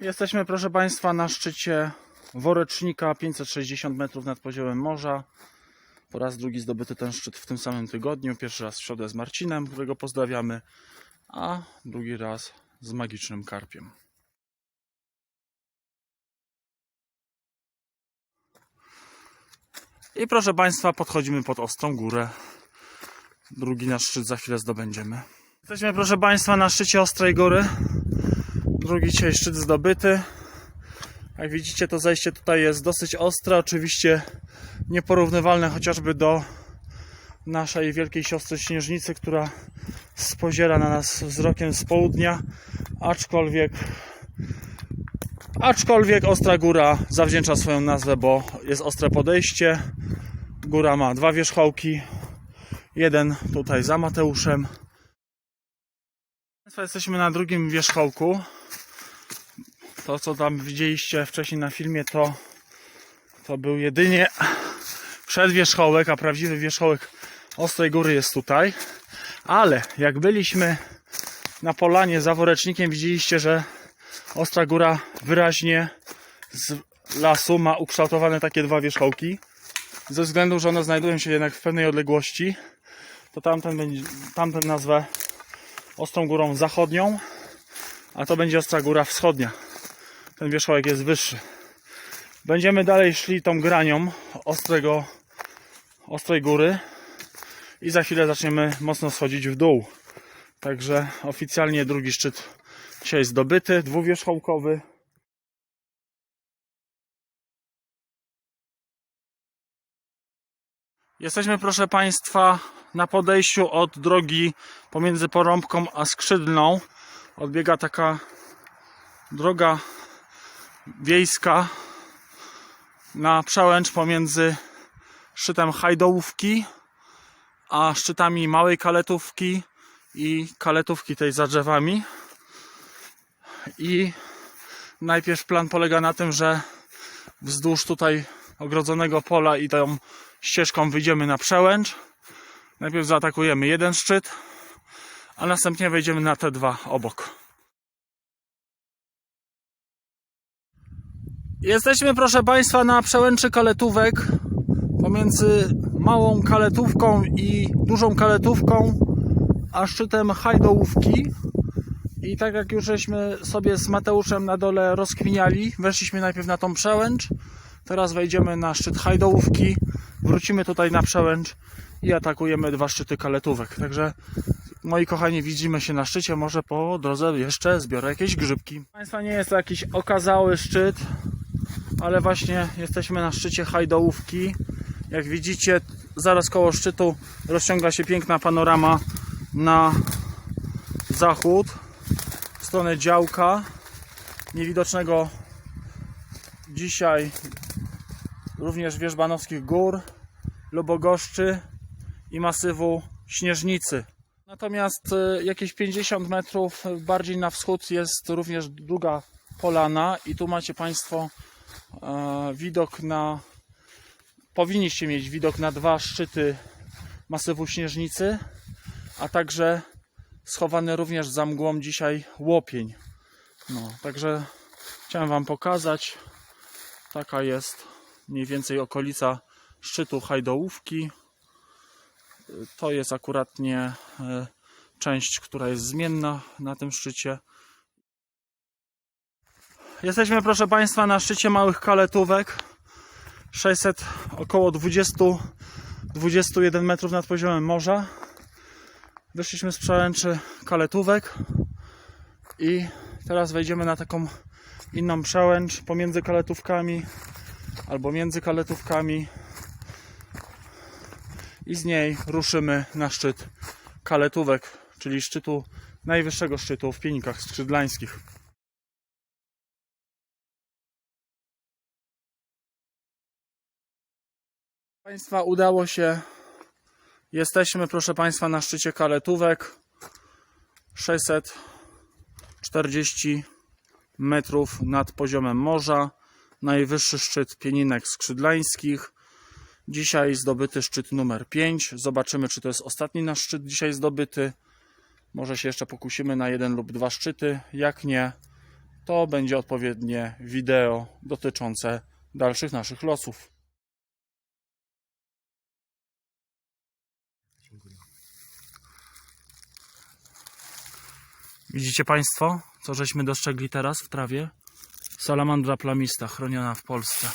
Jesteśmy, proszę Państwa, na szczycie Worecznika, 560 metrów nad poziomem morza. Po raz drugi zdobyty ten szczyt w tym samym tygodniu. Pierwszy raz w środę z Marcinem, którego pozdrawiamy, a drugi raz z magicznym karpiem. I proszę Państwa, podchodzimy pod Ostrą Górę. Drugi nasz szczyt za chwilę zdobędziemy. Jesteśmy, proszę Państwa, na szczycie Ostrej Góry. Drugi dzisiaj szczyt zdobyty. Jak widzicie, to zejście tutaj jest dosyć ostre. Oczywiście nieporównywalne chociażby do naszej wielkiej siostry Śnieżnicy, która spoziera na nas wzrokiem z południa. Aczkolwiek, aczkolwiek Ostra Góra zawdzięcza swoją nazwę, bo jest ostre podejście. Góra ma dwa wierzchołki. Jeden tutaj za Mateuszem. Jesteśmy na drugim wierzchołku. To, co tam widzieliście wcześniej na filmie, to, to był jedynie przedwierzchołek, a prawdziwy wierzchołek Ostrej Góry jest tutaj. Ale jak byliśmy na polanie za worecznikiem, widzieliście, że Ostra Góra wyraźnie z lasu ma ukształtowane takie dwa wierzchołki. Ze względu, że one znajdują się jednak w pewnej odległości, to tamten, będzie, tamten nazwę Ostrą Górą Zachodnią, a to będzie Ostra Góra Wschodnia. Ten wierzchołek jest wyższy. Będziemy dalej szli tą granią Ostrego, Ostrej Góry i za chwilę zaczniemy mocno schodzić w dół. Także oficjalnie drugi szczyt dzisiaj zdobyty, dwuwierzchołkowy. Jesteśmy, proszę Państwa, na podejściu od drogi pomiędzy Porąbką a Skrzydlną. Odbiega taka droga wiejska na przełęcz pomiędzy szczytem Hajdołówki a szczytami Małej Kaletówki i Kaletówki tej za drzewami. I najpierw plan polega na tym, że wzdłuż tutaj ogrodzonego pola i tą ścieżką wyjdziemy na przełęcz. Najpierw zaatakujemy jeden szczyt, a następnie wejdziemy na te dwa obok. Jesteśmy, proszę Państwa, na przełęczy kaletówek pomiędzy małą kaletówką i dużą kaletówką, a szczytem Hajdołówki. I tak jak już żeśmy sobie z Mateuszem na dole rozkminiali, weszliśmy najpierw na tą przełęcz, teraz wejdziemy na szczyt Hajdołówki, wrócimy tutaj na przełęcz i atakujemy dwa szczyty kaletówek. Także moi kochani, widzimy się na szczycie, może po drodze jeszcze zbiorę jakieś grzybki. Państwa, nie jest to jakiś okazały szczyt, ale właśnie jesteśmy na szczycie Hajdołówki. Jak widzicie, zaraz koło szczytu rozciąga się piękna panorama na zachód, w stronę działka, niewidocznego dzisiaj również Wierzbanowskich Gór, Lubogoszczy i masywu Śnieżnicy. Natomiast e, jakieś 50 metrów bardziej na wschód jest również druga polana i tu macie Państwo widok na powinniście mieć widok na dwa szczyty masywu Śnieżnicy, a także schowany również za mgłą dzisiaj łopień. No, także chciałem Wam pokazać. Taka jest mniej więcej okolica szczytu Hajdołówki. To jest akuratnie e, część, która jest zmienna na tym szczycie. Jesteśmy, proszę Państwa, na szczycie małych kaletówek. 600, około 20, 21 metrów nad poziomem morza. Wyszliśmy z przełęczy kaletówek i teraz wejdziemy na taką inną przełęcz pomiędzy kaletówkami albo między kaletówkami i z niej ruszymy na szczyt kaletówek, czyli szczytu najwyższego szczytu w Pienikach Skrzydlańskich. Państwa udało się. Jesteśmy, proszę Państwa, na szczycie kaletówek. 640 metrów nad poziomem morza. Najwyższy szczyt Pieninek Skrzydlańskich. Dzisiaj zdobyty szczyt numer 5. Zobaczymy, czy to jest ostatni nasz szczyt dzisiaj zdobyty. Może się jeszcze pokusimy na jeden lub dwa szczyty. Jak nie, to będzie odpowiednie wideo dotyczące dalszych naszych losów. Widzicie Państwo, co żeśmy dostrzegli teraz w trawie? Salamandra plamista, chroniona w Polsce.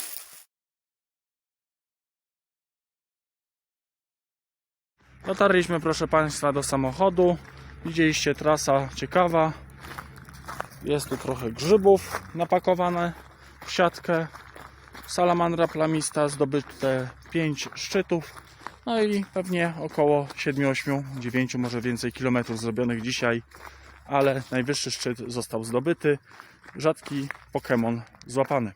Dotarliśmy, proszę Państwa, do samochodu. Widzieliście trasa ciekawa. Jest tu trochę grzybów napakowane w siatkę. Salamandra plamista, zdobyte 5 szczytów. No i pewnie około 7, 8, 9, może więcej kilometrów zrobionych dzisiaj. Ale najwyższy szczyt został zdobyty. Rzadki Pokémon złapany.